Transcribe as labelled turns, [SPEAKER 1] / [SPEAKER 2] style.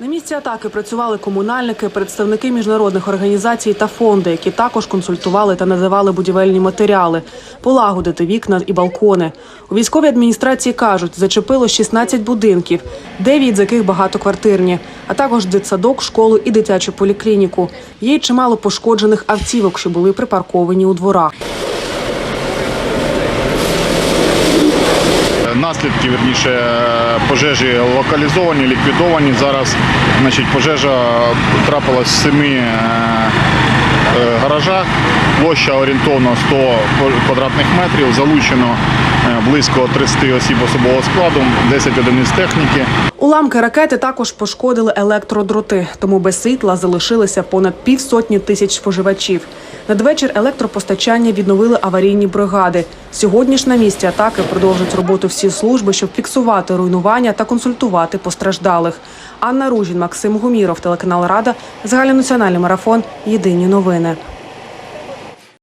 [SPEAKER 1] На місці атаки працювали комунальники, представники міжнародних організацій та фонди, які також консультували та надавали будівельні матеріали, полагодити вікна і балкони. У військовій адміністрації кажуть, зачепило 16 будинків, 9 з яких багатоквартирні, а також дитсадок, школу і дитячу поліклініку. Є й чимало пошкоджених автівок, що були припарковані у дворах.
[SPEAKER 2] Наслідки, верніше, пожежі локалізовані, ліквідовані. Зараз значить, пожежа трапилась в семи е, гаражах. Площа орієнтовно 100 квадратних метрів. Залучено е, близько 30 осіб особового складу, 10 одиниць техніки.
[SPEAKER 1] Уламки ракети також пошкодили електродроти, тому без світла залишилися понад півсотні тисяч споживачів. Надвечір електропостачання відновили аварійні бригади. Сьогодні ж на місці атаки продовжують роботу всі служби, щоб фіксувати руйнування та консультувати постраждалих. Анна Ружін, Максим Гуміров, телеканал Рада, загальнонаціональний марафон. Єдині новини мене.